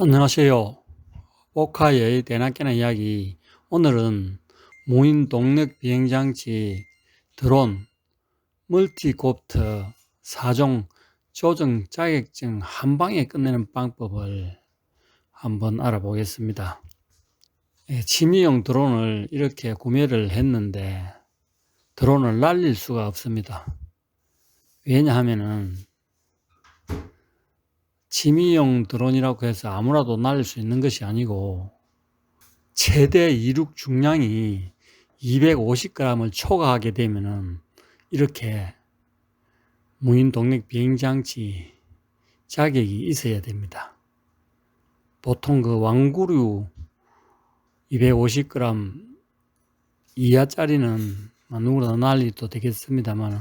안녕하세요. 오카의 대낮게나 이야기. 오늘은 무인 동력 비행장치 드론 멀티콥터 4종 조정 자격증 한 방에 끝내는 방법을 한번 알아보겠습니다. 예, 취미용 드론을 이렇게 구매를 했는데 드론을 날릴 수가 없습니다. 왜냐하면은 취미용 드론이라고 해서 아무나도 날릴 수 있는 것이 아니고 최대 이륙 중량이 250g을 초과하게 되면은 이렇게 무인 동력 비행장치 자격이 있어야 됩니다. 보통 그 왕구류 250g 이하짜리는 누구나 날리도 되겠습니다만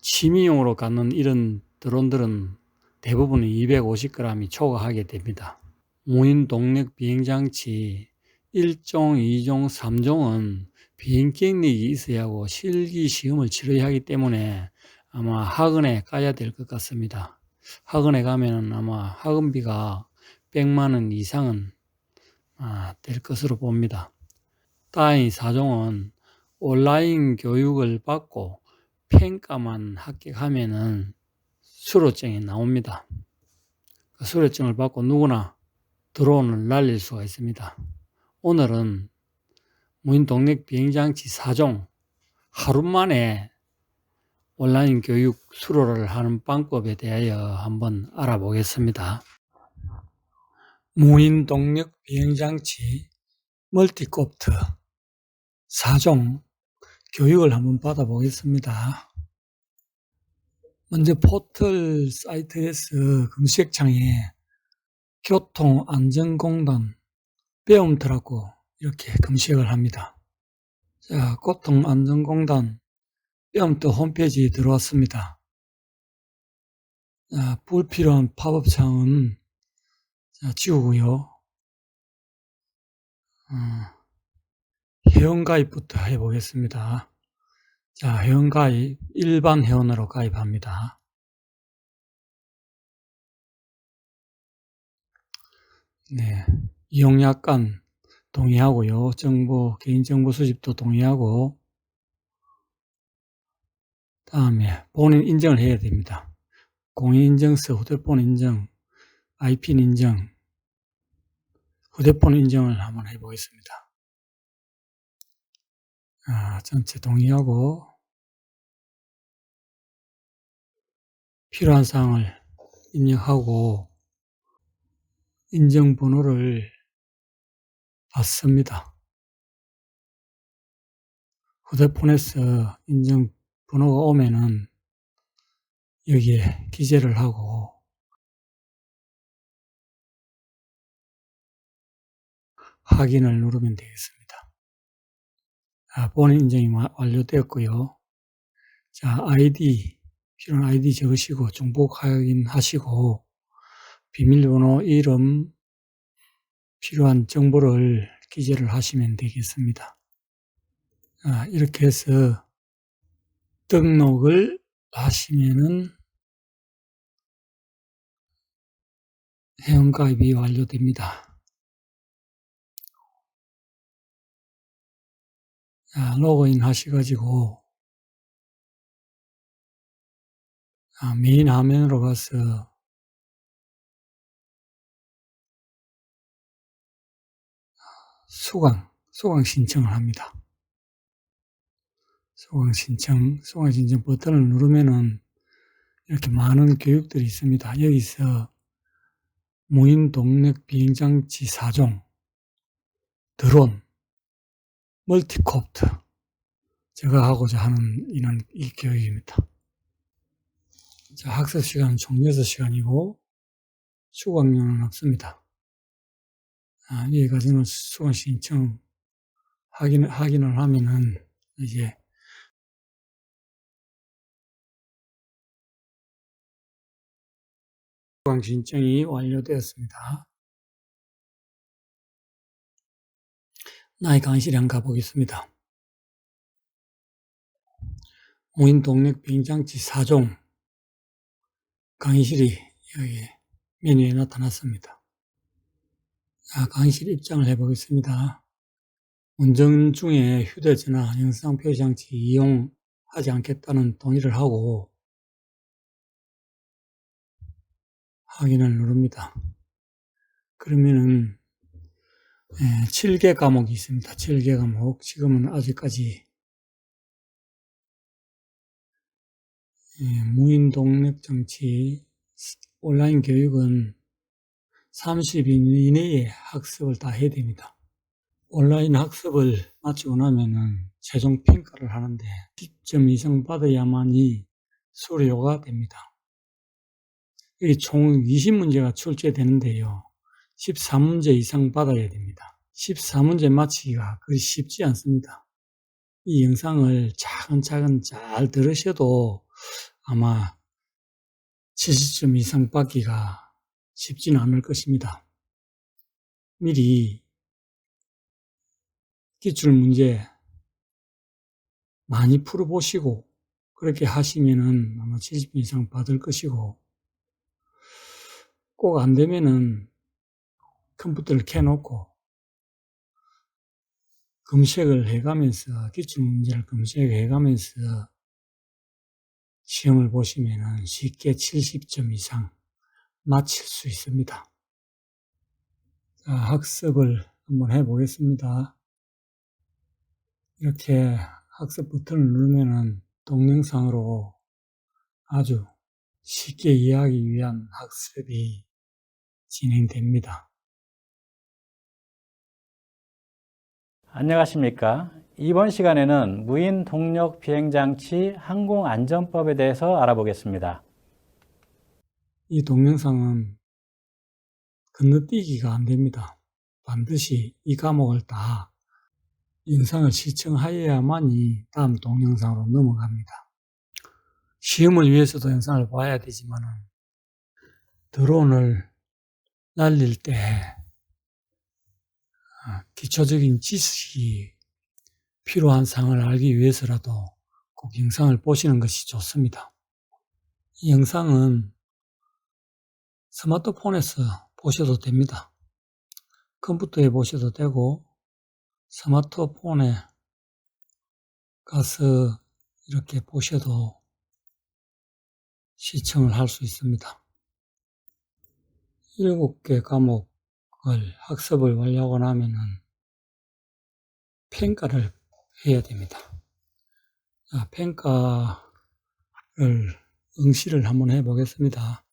취미용으로 갖는 이런 드론들은 대부분 250g이 초과하게 됩니다. 무인 동력 비행장치 1종, 2종, 3종은 비행 경력이 있어야 하고 실기 시험을 치러야 하기 때문에 아마 학원에 가야 될 것 같습니다. 학원에 가면 아마 학원비가 100만 원 이상은 아, 될 것으로 봅니다. 따이 4종은 온라인 교육을 받고 평가만 합격하면은 수료증이 나옵니다. 그 수료증을 받고 누구나 드론을 날릴 수가 있습니다. 오늘은 무인 동력 비행장치 4종 하루 만에 온라인 교육 수료를 하는 방법에 대하여 한번 알아보겠습니다. 무인 동력 비행장치 멀티콥터 4종 교육을 한번 받아보겠습니다. 먼저 포털 사이트에서 검색창에 교통안전공단 배움터라고 이렇게 검색을 합니다. 자, 교통안전공단 배움터 홈페이지에 들어왔습니다. 자, 불필요한 팝업창은 자, 지우고요. 어, 회원가입부터 해보겠습니다. 자, 회원가입, 일반 회원으로 가입합니다. 네. 이용약관 동의하고요. 정보, 개인정보 수집도 동의하고, 다음에 본인 인정을 해야 됩니다. 공인인증서, 휴대폰 인정, IP 인정, 휴대폰 인정을 한번 해보겠습니다. 아, 전체 동의하고, 필요한 사항을 입력하고 인증번호를 받습니다. 휴대폰에서 인증번호가 오면은 여기에 기재를 하고 확인을 누르면 되겠습니다. 아, 본인 인증이 완료되었고요. 자, 아이디 필요한 아이디 적으시고 중복 확인하시고 비밀번호, 이름, 필요한 정보를 기재를 하시면 되겠습니다. 아, 이렇게 해서 등록을 하시면은 회원가입이 완료됩니다. 로그인 하셔가지고 아, 메인 화면으로 가서 수강, 수강 신청을 합니다. 수강 신청, 수강 신청 버튼을 누르면은 이렇게 많은 교육들이 있습니다. 여기서 무인 동력 비행장치 4종, 드론, 멀티콥터, 제가 하고자 하는 이는 이 교육입니다. 자, 학습 시간은 총 6시간이고, 수강료는 없습니다. 아, 여기까지는 수강 신청 확인, 확인을 하면은, 이제, 수강 신청이 완료되었습니다. 나의 강의실에 한번 가보겠습니다. 무인 동력 비행장치 4종 강의실이 여기 메뉴에 나타났습니다. 자, 강의실 입장을 해보겠습니다. 운전 중에 휴대전화 영상 표시장치 이용하지 않겠다는 동의를 하고 확인을 누릅니다. 그러면은 7개 과목이 있습니다. 7개 과목. 지금은 아직까지 무인 동력 정치 온라인 교육은 30인 이내에 학습을 다 해야 됩니다. 온라인 학습을 마치고 나면은 최종 평가를 하는데 10점 이상 받아야만이 수료가 됩니다. 이게 총 20문제가 출제되는데요. 14문제 이상 받아야 됩니다. 14문제 마치기가 그리 쉽지 않습니다. 이 영상을 차근차근 잘 들으셔도 아마 70점 이상 받기가 쉽지는 않을 것입니다. 미리 기출 문제 많이 풀어보시고 그렇게 하시면은 아마 70점 이상 받을 것이고 꼭 안 되면은 컴퓨터를 켜놓고 검색을 해가면서 기출문제를 검색해가면서 시험을 보시면 쉽게 70점 이상 마칠 수 있습니다. 자, 학습을 한번 해보겠습니다. 이렇게 학습 버튼을 누르면 동영상으로 아주 쉽게 이해하기 위한 학습이 진행됩니다. 안녕하십니까. 이번 시간에는 무인 동력 비행장치 항공안전법에 대해서 알아보겠습니다. 이 동영상은 건너뛰기가 안 됩니다. 반드시 이 과목을 다 영상을 시청하여야만이 다음 동영상으로 넘어갑니다. 시험을 위해서도 영상을 봐야 되지만 드론을 날릴 때 아, 기초적인 지식이 필요한 상을 알기 위해서라도 꼭 영상을 보시는 것이 좋습니다. 이 영상은 스마트폰에서 보셔도 됩니다. 컴퓨터에 보셔도 되고 스마트폰에 가서 이렇게 보셔도 시청을 할 수 있습니다. 7개 과목을 학습을 완료하고 나면은 평가를 해야 됩니다. 자, 평가를 응시를 한번 해 보겠습니다.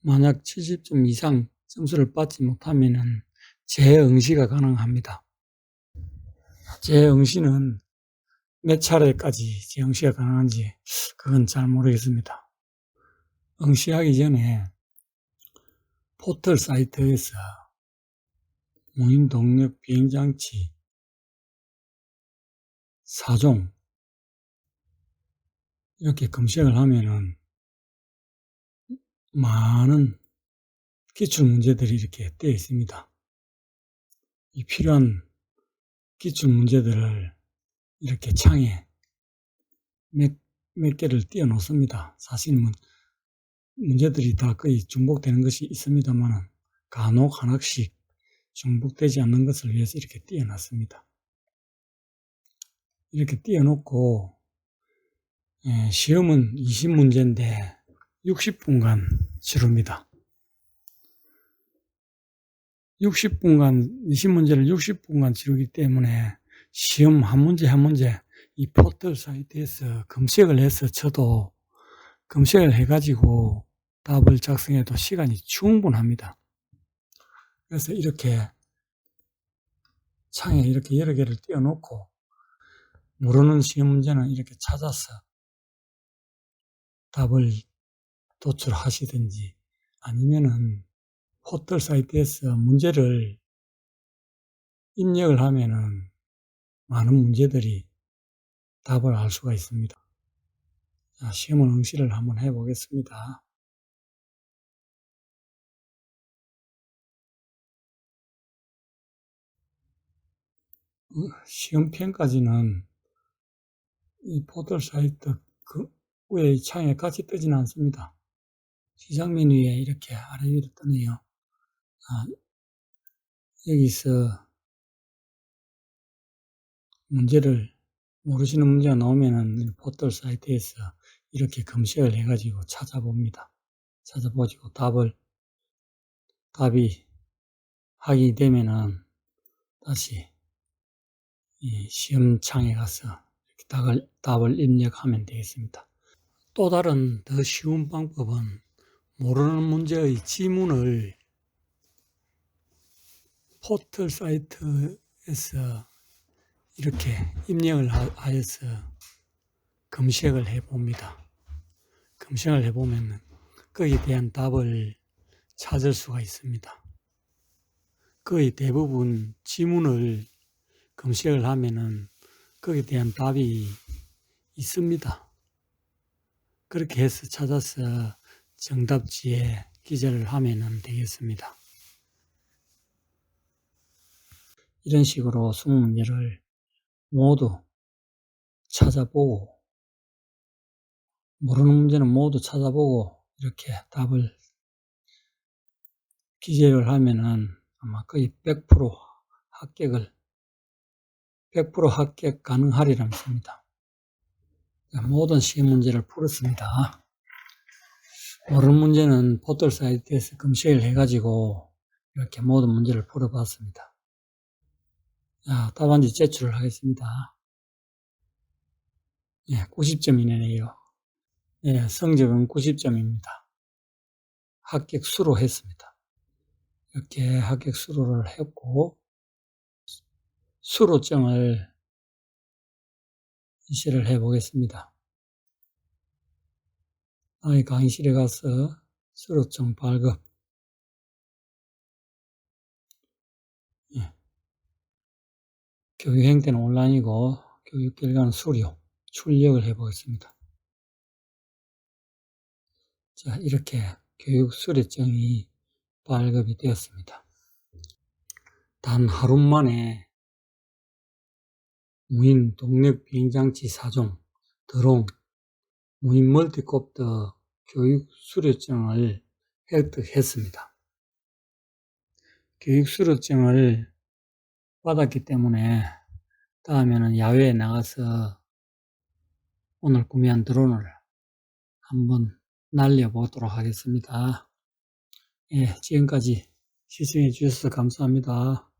만약 70점 이상 점수를 받지 못하면은 재응시가 가능합니다. 재응시는 몇 차례까지 재응시가 가능한지 그건 잘 모르겠습니다. 응시하기 전에 포털 사이트에서 무인 동력 비행장치 4종 이렇게 검색을 하면은 많은 기출 문제들이 이렇게 되어 있습니다. 이 필요한 기출 문제들을 이렇게 창에 몇, 몇 개를 띄워 놓습니다. 사실은 문제들이 다 거의 중복되는 것이 있습니다만 간혹 하나씩 중복되지 않는 것을 위해서 이렇게 띄워 놨습니다. 이렇게 띄워놓고 예, 시험은 20문제인데 60분간 치릅니다. 60분간 20문제를 60분간 치르기 때문에 시험 한 문제 한 문제 이 포털 사이트에서 검색을 해서 쳐도 검색을 해가지고 답을 작성해도 시간이 충분합니다. 그래서 이렇게 창에 이렇게 여러 개를 띄워놓고 모르는 시험 문제는 이렇게 찾아서 답을 도출하시든지 아니면은 포털 사이트에서 문제를 입력을 하면은 많은 문제들이 답을 알 수가 있습니다. 자, 시험을 응시를 한번 해 보겠습니다. 시험편까지는 이 포털 사이트 그 위에 창에 같이 뜨지는 않습니다. 시작 메뉴에 이렇게 아래 위로 뜨네요. 아, 여기서 문제를 모르시는 문제가 나오면은 포털 사이트에서 이렇게 검색을 해가지고 찾아봅니다. 찾아보시고 답을 답이 하게 되면은 다시 이 시험창에 가서 답을, 답을 입력하면 되겠습니다. 또 다른 더 쉬운 방법은 모르는 문제의 지문을 포털 사이트에서 이렇게 입력을 하- 하여서 검색을 해 봅니다. 검색을 해 보면 거기에 대한 답을 찾을 수가 있습니다. 거의 대부분 지문을 검색을 하면은 거기에 대한 답이 있습니다. 그렇게 해서 찾아서 정답지에 기재를 하면 되겠습니다. 이런 식으로 20문제를 모두 찾아보고 모르는 문제는 모두 찾아보고 이렇게 답을 기재를 하면은 아마 거의 100% 합격을 100% 합격 가능하리라 믿습니다. 자, 모든 시험 문제를 풀었습니다. 모르는 문제는 포털 사이트에서 검색을 해가지고 이렇게 모든 문제를 풀어봤습니다. 자, 답안지 제출을 하겠습니다. 예, 90점이네요. 예, 성적은 90점입니다. 합격 수로 했습니다. 이렇게 합격 수로를 했고, 수로증을 이시를 해 보겠습니다. 아이 강의실에 가서 수로증 발급. 예. 교육 행태는 온라인이고, 교육 결과는 수료, 출력을 해 보겠습니다. 자, 이렇게 교육 수료증이 발급이 되었습니다. 단 하루 만에 무인 동력 비행장치 4종, 드론, 무인 멀티콥터 교육 수료증을 획득했습니다. 교육 수료증을 받았기 때문에 다음에는 야외에 나가서 오늘 구매한 드론을 한번 날려보도록 하겠습니다. 예, 지금까지 시청해 주셔서 감사합니다.